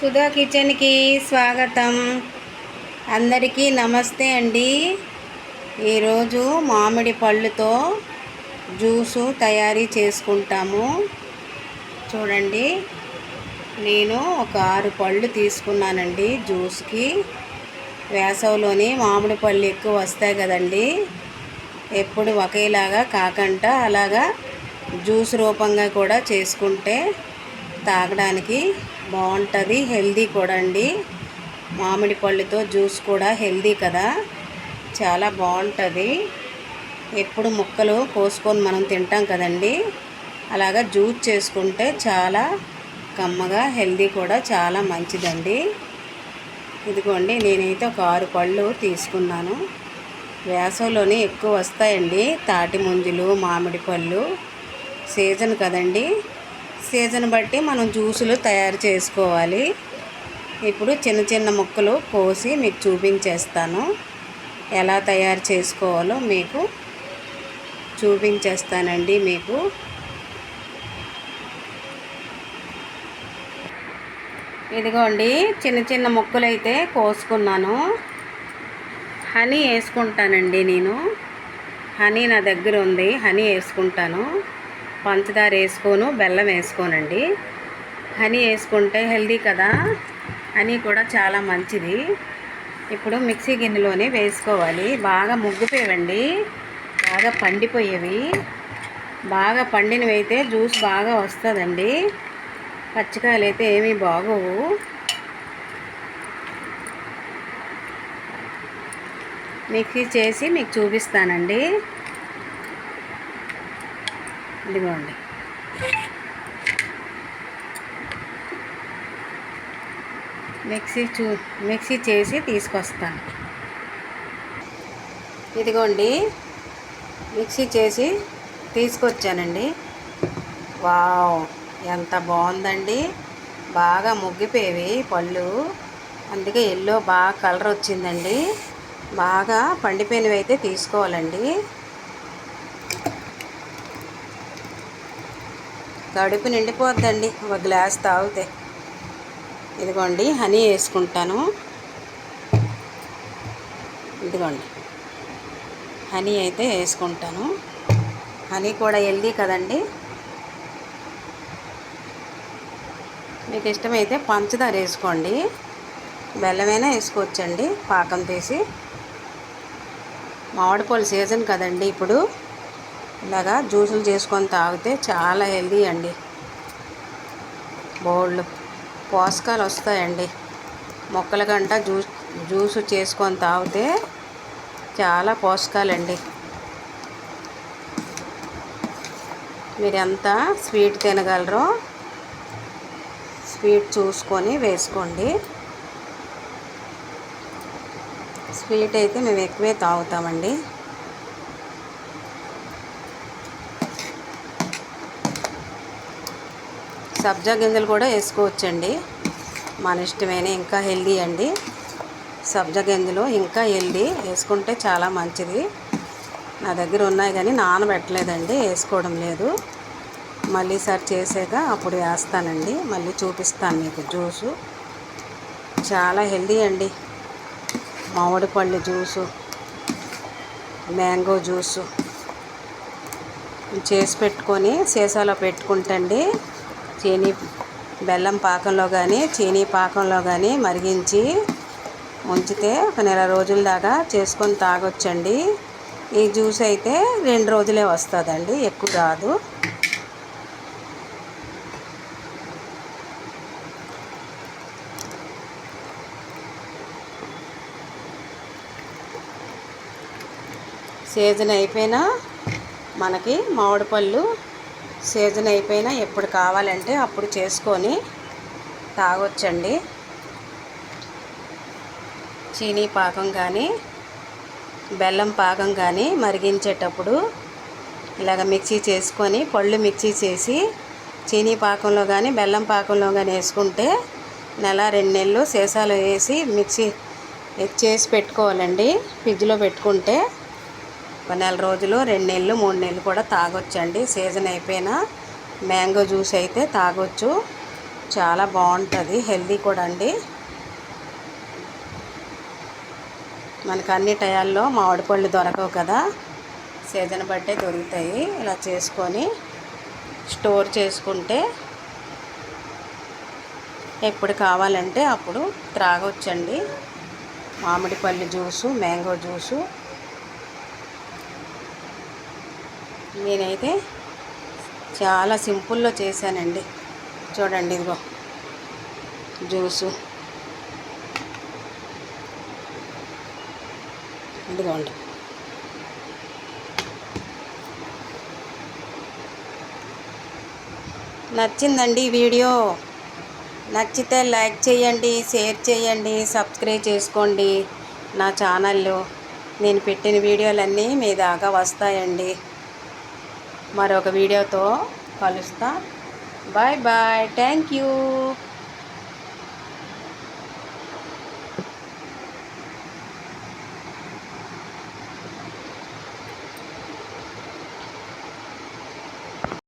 సుధా కిచెన్కి స్వాగతం. అందరికీ నమస్తే అండి. ఈరోజు మామిడి పళ్ళుతో జ్యూసు తయారీ చేసుకుంటాము. చూడండి నేను ఒక ఆరు పళ్ళు తీసుకున్నానండి జ్యూస్కి. వేసవిలోని మామిడి పళ్ళు ఎక్కువ వస్తాయి కదండి. ఎప్పుడు ఒకేలాగా కాకుండా అలాగా జ్యూస్ రూపంగా కూడా చేసుకుంటే తాగడానికి బాగుంటుంది హెల్దీ కూడా అండి. మామిడి పళ్ళుతో జ్యూస్ కూడా హెల్దీ కదా. చాలా బాగుంటుంది. ఎప్పుడు ముక్కలు కోసుకొని మనం తింటాం కదండి. అలాగా జ్యూస్ చేసుకుంటే చాలా కమ్మగా హెల్దీ కూడా చాలా మంచిదండి. ఇదిగోండి నేనైతే ఒక ఆరు పళ్ళు తీసుకున్నాను. వేసవిలోనే ఎక్కువ వస్తాయండి. తాటి ముంజులు మామిడి పళ్ళు. సీజన్ కదండి. సీజన్ బట్టి మనం జ్యూసులు తయారు చేసుకోవాలి. ఇప్పుడు చిన్న చిన్న ముక్కలు కోసి మీకు చూపించేస్తాను. ఎలా తయారు చేసుకోవాలో మీకు చూపించేస్తానండి మీకు. ఇదిగోండి చిన్న చిన్న ముక్కలు అయితే కోసుకున్నాను. హనీ వేసుకుంటానండి నేను. హనీ నా దగ్గర ఉంది హనీ వేసుకుంటాను. పంచదార వేసుకోను బెల్లం వేసుకోనండి. హనీ వేసుకుంటే హెల్దీ కదా? హనీ కూడా చాలా మంచిది. ఇప్పుడు మిక్సీ గిన్నెలోనే వేసుకోవాలి. బాగా ముగ్గిపోయేవండి. బాగా పండిపోయేవి. బాగా పండినవి అయితే జ్యూస్ బాగా వస్తుందండి. పచ్చికాయలు అయితే ఏమీ బాగోవు. మిక్సీ చేసి మీకు చూపిస్తానండి. ఇదిగోండి మిక్సీ చూ మిక్సీ చేసి తీసుకొస్తాను. ఇదిగోండి. మిక్సీ చేసి తీసుకొచ్చానండి. వావ్ ఎంత బాగుందండి. బాగా ముగ్గిపోయేవి పళ్ళు. అందుకే ఎల్లో బాగా కలర్ వచ్చిందండి. బాగా పండిపోయినవి అయితే తీసుకోవాలండి. కడుపు నిండిపోద్దండి. ఒక గ్లాస్ తాగితే. ఇదిగోండి హనీ వేసుకుంటాను. ఇదిగోండి. హనీ అయితే వేసుకుంటాను. హనీ కూడా హెల్దీ కదండి. మీకు ఇష్టమైతే పంచదార వేసుకోండి. బెల్లమైనా వేసుకోవచ్చండి పాకం తీసి. మామిడిపళ్ళు సీజన్ కదండి ఇప్పుడు. ఇలాగా జ్యూసులు చేసుకొని తాగితే చాలా హెల్దీ అండి. బోళ్ళు పోషకాలు వస్తాయండి. మొక్కల కంట జ్యూస్ జ్యూస్ చేసుకొని తాగితే చాలా పోషకాలండి. మీరు ఎంత స్వీట్ తినగలరో స్వీట్ చూసుకొని వేసుకోండి. స్వీట్ అయితే మేము ఎక్కువే తాగుతామండి. సబ్జా గింజలు కూడా వేసుకోవచ్చండి. మన ఇష్టమైన ఇంకా హెల్దీ అండి. సబ్జా గింజలు ఇంకా హెల్దీ వేసుకుంటే చాలా మంచిది. నా దగ్గర ఉన్నాయి కానీ నానబెట్టలేదండి వేసుకోవడం లేదు. మళ్ళీ సార్ చేసాక అప్పుడు వేస్తానండి. మళ్ళీ చూపిస్తాను మీకు జ్యూసు. చాలా హెల్దీ అండి. మామిడి పళ్ళు జ్యూసు మ్యాంగో జ్యూసు. చేసి పెట్టుకొని సీసాలో పెట్టుకుంటండి. చీనీ బెల్లం పాకంలో కానీ చీనీ పాకంలో కానీ మరిగించి ఉంచితే ఒక నెల రోజుల దాకా చేసుకొని తాగొచ్చండి. ఈ జ్యూస్ అయితే రెండు రోజులే వస్తుందండి ఎక్కువ రాదు. సీజన్ అయిపోయినా మనకి మామిడి పళ్ళు సీజన్ అయిపోయినా ఎప్పుడు కావాలంటే అప్పుడు చేసుకొని తాగొచ్చండి. చీనీ పాకం కానీ బెల్లం పాకం కానీ మరిగించేటప్పుడు ఇలాగ మిక్సీ చేసుకొని పళ్ళు మిక్సీ చేసి చీనీ పాకంలో కానీ బెల్లం పాకంలో కానీ వేసుకుంటే నెల రెండు నెలలు సీసాలు వేసి మిక్సీ చేసి పెట్టుకోవాలండి. ఫ్రిడ్జ్లో పెట్టుకుంటే ఒక నెల రోజులు రెండు నెలలు మూడు నెలలు కూడా తాగొచ్చండి. సీజన్ అయిపోయినా మ్యాంగో జ్యూస్ అయితే తాగొచ్చు. చాలా బాగుంటుంది హెల్దీ కూడా అండి. మనకు అన్ని టయాల్లో మామిడి పళ్ళు దొరకవు కదా. సీజన్ బట్టే దొరుకుతాయి. ఇలా చేసుకొని స్టోర్ చేసుకుంటే ఎప్పుడు కావాలంటే అప్పుడు త్రాగొచ్చండి. మామిడి పళ్ళు జ్యూసు మ్యాంగో జ్యూసు. నేనైతే చాలా సింపుల్లో చేశానండి. చూడండి ఇదిగో. జ్యూసు. ఇదిగోండి. నచ్చిందండి వీడియో. నచ్చితే లైక్ చేయండి షేర్ చేయండి సబ్స్క్రైబ్ చేసుకోండి నా ఛానల్లో. నేను పెట్టిన వీడియోలన్నీ మీ దాకా వస్తాయండి. మరొక వీడియోతో కలుస్తా. Bye bye. Thank you.